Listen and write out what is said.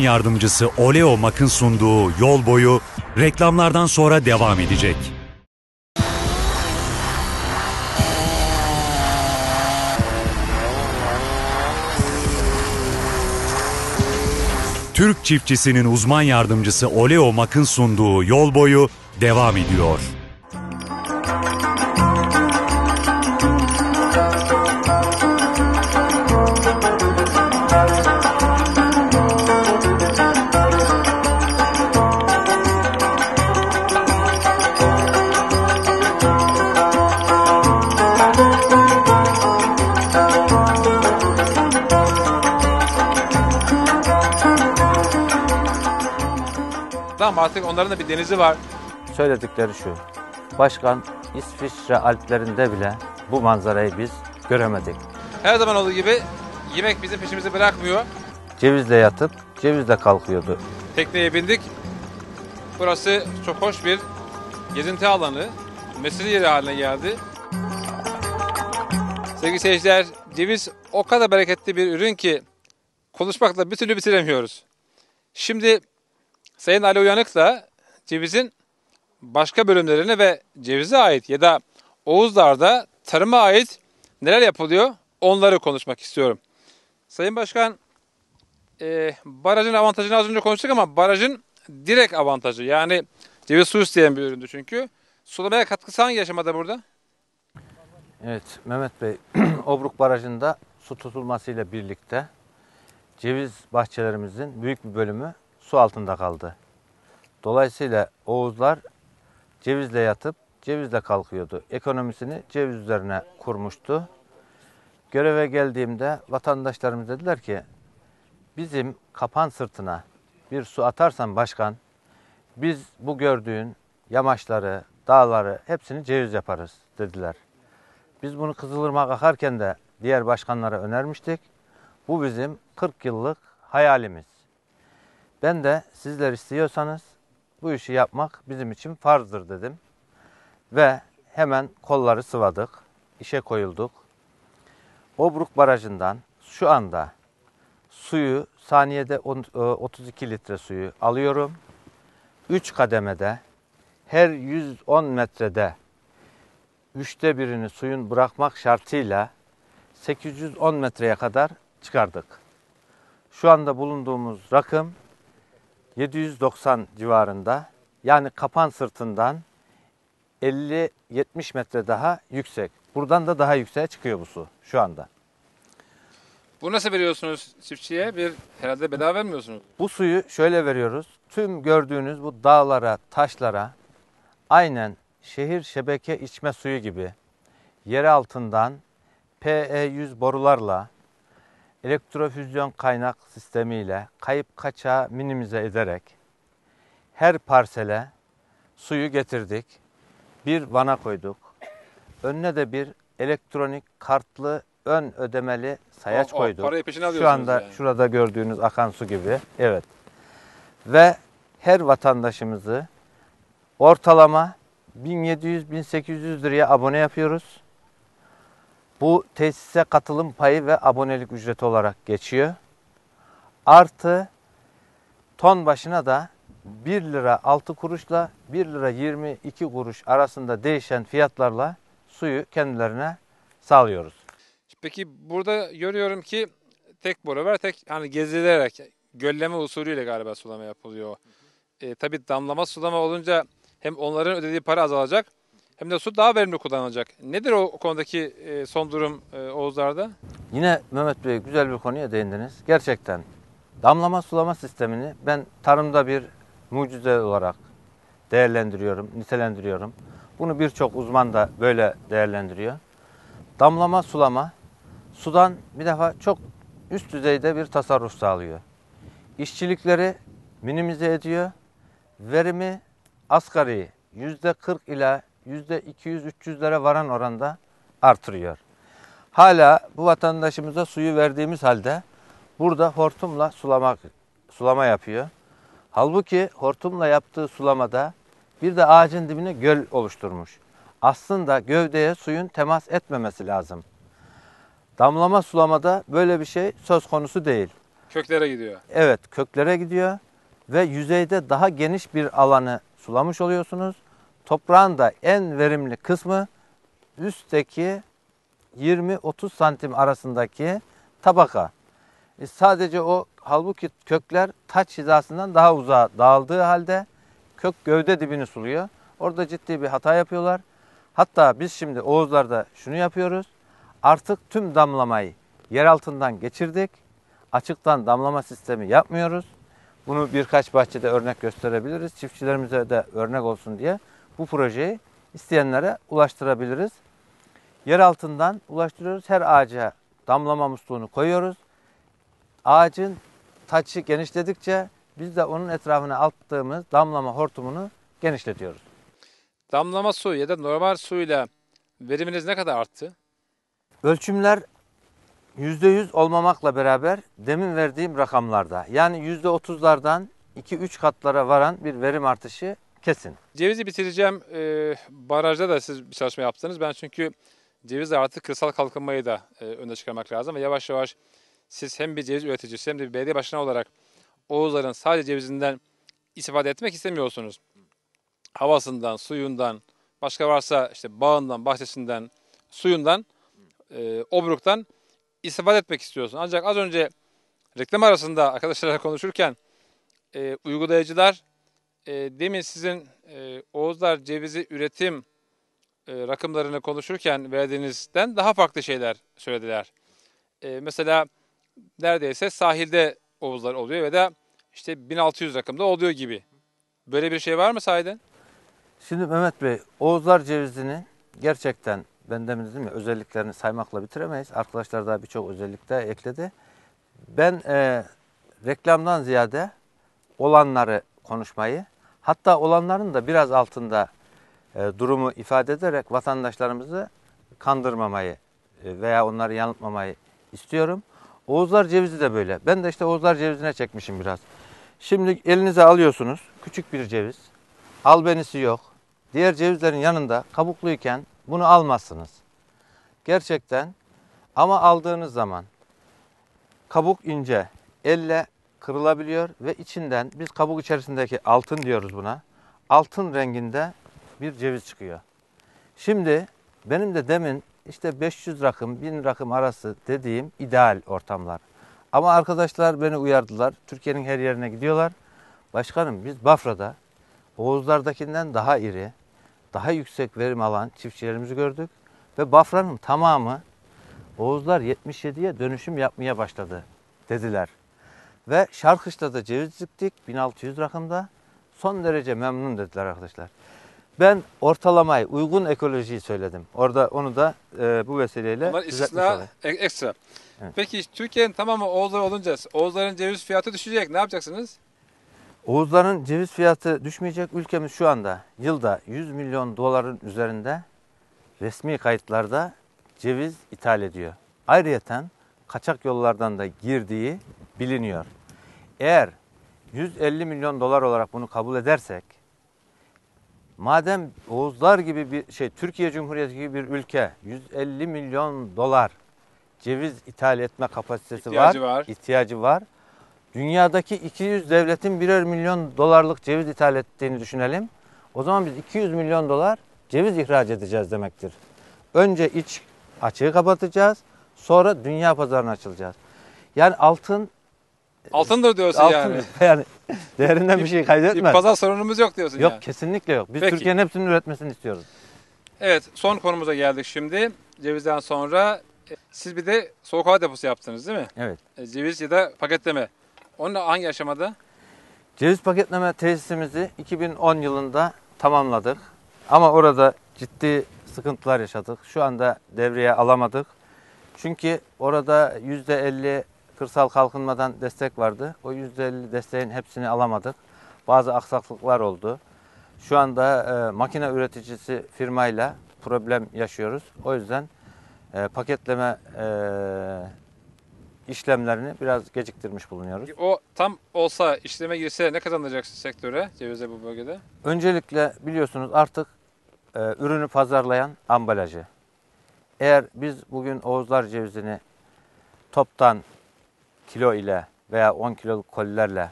Yardımcısı Oleo Mak'ın sunduğu yol boyu reklamlardan sonra devam edecek. Türk çiftçisinin uzman yardımcısı Oleo Mak'ın sunduğu yol boyu devam ediyor. Tamam artık onların da bir denizi var. Söyledikleri şu. Başkan İsviçre Alplerinde bile bu manzarayı biz göremedik. Her zaman olduğu gibi yemek bizim peşimizi bırakmıyor. Cevizle yatıp cevizle kalkıyordu. Tekneye bindik. Burası çok hoş bir gezinti alanı. Mesire yeri haline geldi. Sevgili seyirciler, ceviz o kadar bereketli bir ürün ki konuşmakla bir türlü bitiremiyoruz. Şimdi Sayın Ali Uyanık da cevizin başka bölümlerine ve cevize ait ya da Oğuzlar'da tarıma ait neler yapılıyor onları konuşmak istiyorum. Sayın Başkan, e, barajın avantajını az önce konuştuk ama barajın direkt avantajı yani ceviz su isteyen bir üründü çünkü. Sulamaya katkısı hangi aşamada burada? Evet Mehmet Bey, Obruk Barajı'nda su tutulmasıyla birlikte ceviz bahçelerimizin büyük bir bölümü su altında kaldı. Dolayısıyla Oğuzlar cevizle yatıp cevizle kalkıyordu. Ekonomisini ceviz üzerine kurmuştu. Göreve geldiğimde vatandaşlarımız dediler ki bizim kapan sırtına bir su atarsan başkan biz bu gördüğün yamaçları, dağları hepsini ceviz yaparız dediler. Biz bunu Kızılırmak akarken de diğer başkanlara önermiştik. Bu bizim 40 yıllık hayalimiz. Ben de sizler istiyorsanız bu işi yapmak bizim için farzdır dedim. Ve hemen kolları sıvadık, işe koyulduk. Obruk Barajı'ndan şu anda suyu saniyede on- e, 32 litre suyu alıyorum. 3 kademede her 110 metrede üçte birini suyun bırakmak şartıyla 810 metreye kadar çıkardık. Şu anda bulunduğumuz rakım 790 civarında. Yani kapan sırtından 50-70 metre daha yüksek. Buradan da daha yükseğe çıkıyor bu su şu anda. Bu nasıl veriyorsunuz çiftçiye? Bir herhalde bedava vermiyorsunuz. Bu suyu şöyle veriyoruz. Tüm gördüğünüz bu dağlara, taşlara aynen şehir şebeke içme suyu gibi yer altından PE100 borularla elektrofüzyon kaynak sistemiyle kayıp kaçağı minimize ederek her parsele suyu getirdik. Bir vana koyduk. Önüne de bir elektronik kartlı ön ödemeli sayaç O- o koyduk. parayı peşine Şu alıyorsunuz anda yani. şurada gördüğünüz akan su gibi. Evet. Ve her vatandaşımızı ortalama 1700-1800 liraya abone yapıyoruz. Bu tesise katılım payı ve abonelik ücreti olarak geçiyor. Artı ton başına da 1 lira 6 kuruşla 1 lira 22 kuruş arasında değişen fiyatlarla suyu kendilerine sağlıyoruz. Peki burada görüyorum ki tek boru var. Tek hani gezilerek gölleme usulüyle galiba sulama yapılıyor. E, tabii damlama sulama olunca hem onların ödediği para azalacak hem de su daha verimli kullanılacak. Nedir o, konudaki e, son durum e, Oğuzlar'da? Yine Mehmet Bey güzel bir konuya değindiniz. Gerçekten damlama sulama sistemini ben tarımda bir mucize olarak değerlendiriyorum, nitelendiriyorum. Bunu birçok uzman da böyle değerlendiriyor. Damlama sulama sudan bir defa çok üst düzeyde bir tasarruf sağlıyor. İşçilikleri minimize ediyor. Verimi asgari %40 ila %200-300'lere varan oranda artırıyor. Hala bu vatandaşımıza suyu verdiğimiz halde burada hortumla sulamak sulama yapıyor. Halbuki hortumla yaptığı sulamada bir de ağacın dibine göl oluşturmuş. Aslında gövdeye suyun temas etmemesi lazım. Damlama sulamada böyle bir şey söz konusu değil. Köklere gidiyor. Evet köklere gidiyor ve yüzeyde daha geniş bir alanı sulamış oluyorsunuz. Toprağın da en verimli kısmı üstteki 20-30 santim arasındaki tabaka. E, sadece o halbuki kökler taç hizasından daha uzağa dağıldığı halde kök gövde dibini suluyor. Orada ciddi bir hata yapıyorlar. Hatta biz şimdi Oğuzlar'da şunu yapıyoruz. Artık tüm damlamayı yer altından geçirdik. Açıktan damlama sistemi yapmıyoruz. Bunu birkaç bahçede örnek gösterebiliriz. Çiftçilerimize de örnek olsun diye bu projeyi isteyenlere ulaştırabiliriz. Yer altından ulaştırıyoruz. Her ağaca damlama musluğunu koyuyoruz. Ağacın taçı genişledikçe biz de onun etrafına attığımız damlama hortumunu genişletiyoruz. Damlama su ya da normal suyla veriminiz ne kadar arttı? Ölçümler %100 olmamakla beraber demin verdiğim rakamlarda yani %30'lardan 2-3 katlara varan bir verim artışı kesin. Cevizi bitireceğim. Ee, barajda da siz bir çalışma yaptınız. Ben çünkü cevizle artık kırsal kalkınmayı da e, öne çıkarmak lazım. Ve yavaş yavaş siz hem bir ceviz üreticisi hem de bir belediye başkanı olarak Oğuzların sadece cevizinden istifade etmek istemiyorsunuz. Havasından, suyundan, başka varsa işte bağından, bahçesinden, suyundan, e, obruktan istifade etmek istiyorsun. Ancak az önce reklam arasında arkadaşlarla konuşurken e, uygulayıcılar e, demin sizin e, Oğuzlar cevizi üretim e, rakımlarını konuşurken verdiğinizden daha farklı şeyler söylediler. E, mesela neredeyse sahilde Oğuzlar oluyor ve de işte 1600 rakımda oluyor gibi. Böyle bir şey var mı sahiden? Şimdi Mehmet Bey, Oğuzlar cevizinin gerçekten ben demin dedim ya özelliklerini saymakla bitiremeyiz. Arkadaşlar daha birçok özellik de ekledi. Ben e, reklamdan ziyade olanları konuşmayı, hatta olanların da biraz altında e, durumu ifade ederek vatandaşlarımızı kandırmamayı e, veya onları yanıltmamayı istiyorum. Oğuzlar cevizi de böyle. Ben de işte Oğuzlar cevizine çekmişim biraz. Şimdi elinize alıyorsunuz küçük bir ceviz. Albenisi yok. Diğer cevizlerin yanında kabukluyken bunu almazsınız. Gerçekten ama aldığınız zaman kabuk ince, elle kırılabiliyor ve içinden biz kabuk içerisindeki altın diyoruz buna. Altın renginde bir ceviz çıkıyor. Şimdi benim de demin işte 500 rakım, 1000 rakım arası dediğim ideal ortamlar. Ama arkadaşlar beni uyardılar. Türkiye'nin her yerine gidiyorlar. Başkanım biz Bafra'da Oğuzlardakinden daha iri, daha yüksek verim alan çiftçilerimizi gördük. Ve Bafra'nın tamamı Oğuzlar 77'ye dönüşüm yapmaya başladı dediler. Ve Şarkış'ta da ceviz diktik 1600 rakımda. Son derece memnun dediler arkadaşlar. Ben ortalamayı, uygun ekolojiyi söyledim. Orada onu da e, bu vesileyle Bunlar istisna e- ekstra. Evet. Peki Türkiye'nin tamamı Oğuzlar olunca Oğuzların ceviz fiyatı düşecek. Ne yapacaksınız? Oğuzların ceviz fiyatı düşmeyecek. Ülkemiz şu anda yılda 100 milyon doların üzerinde resmi kayıtlarda ceviz ithal ediyor. Ayrıyeten kaçak yollardan da girdiği biliniyor. Eğer 150 milyon dolar olarak bunu kabul edersek, madem Oğuzlar gibi bir şey, Türkiye Cumhuriyeti gibi bir ülke 150 milyon dolar ceviz ithal etme kapasitesi İhtiyacı var. ihtiyacı var. Dünyadaki 200 devletin birer milyon dolarlık ceviz ithal ettiğini düşünelim. O zaman biz 200 milyon dolar ceviz ihraç edeceğiz demektir. Önce iç açığı kapatacağız, sonra dünya pazarına açılacağız. Yani altın, Altındır diyorsun altın yani. yani, değerinden bir şey Bir kaydetmez. pazar sorunumuz yok diyorsun Yok yani. kesinlikle yok. Biz Peki. Türkiye'nin hepsinin üretmesini istiyoruz. Evet son konumuza geldik şimdi. Cevizden sonra e, siz bir de soğuk hava deposu yaptınız değil mi? Evet. E, Ceviz ya da paketleme. Onun hangi aşamada? Ceviz paketleme tesisimizi 2010 yılında tamamladık. Ama orada ciddi sıkıntılar yaşadık. Şu anda devreye alamadık. Çünkü orada %50 kırsal kalkınmadan destek vardı. O %50 desteğin hepsini alamadık. Bazı aksaklıklar oldu. Şu anda e, makine üreticisi firmayla problem yaşıyoruz. O yüzden e, paketleme e, işlemlerini biraz geciktirmiş bulunuyoruz. O tam olsa işleme girse ne kazanacaksın sektöre cevizde bu bölgede? Öncelikle biliyorsunuz artık e, ürünü pazarlayan ambalajı. Eğer biz bugün Oğuzlar cevizini toptan kilo ile veya 10 kiloluk kolilerle